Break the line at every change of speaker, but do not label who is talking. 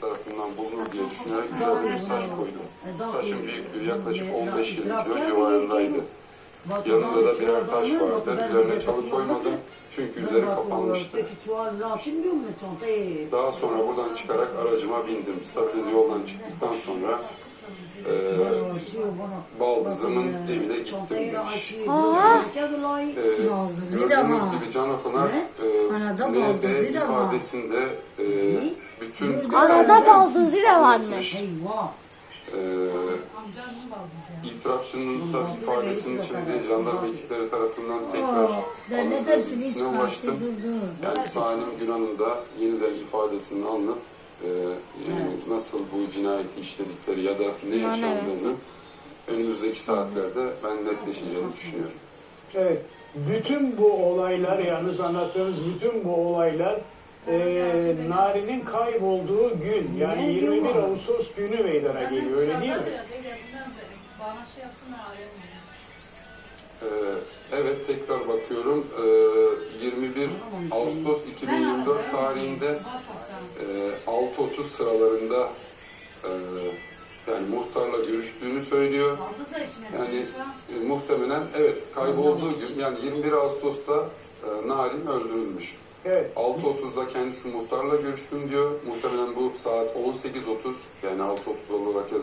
tarafından bulunur diye düşünerek üzerine bir taş koydum. Taşın büyüklüğü yaklaşık 15-20 kilo civarındaydı. Yanında da birer taş vardı. Üzerine çalı koymadım çünkü üzeri kapanmıştı. Daha sonra buradan çıkarak aracıma bindim. Stabilize yoldan çıktıktan sonra e, baldızımın evine gittim demiş. E, gördüğünüz gibi Can Akınar
Ne?
e,
var.
ifadesinde e, bütün
Arada baldızı da varmış.
e, itirafçının da ifadesinin içinde jandarma ekipleri tarafından tekrar
çıkarttı
ulaştım. Yani Salim Günan'ın da yeniden ifadesini alınıp e, yani nasıl bu cinayeti işledikleri ya da ne yaşandığını önümüzdeki saatlerde ben netleşeceğini düşünüyorum.
Evet. Bütün bu olaylar yalnız anlattığınız bütün bu olaylar e, Nari'nin kaybolduğu gün yani
Ne
21
diyorlar?
Ağustos günü meydana geliyor öyle değil mi?
Şey.
Ee, evet tekrar bakıyorum. Ee, 21 Ağustos 2024 tarihinde e, 6.30 sıralarında e, yani muhtarla görüştüğünü söylüyor. Yani e, muhtemelen evet kaybolduğu gün yani 21 Ağustos'ta e, Narin öldürülmüş.
Evet.
6.30'da kendisi muhtarla görüştüm diyor. Muhtemelen bu saat 18.30 yani 6.30 olarak yazılmış.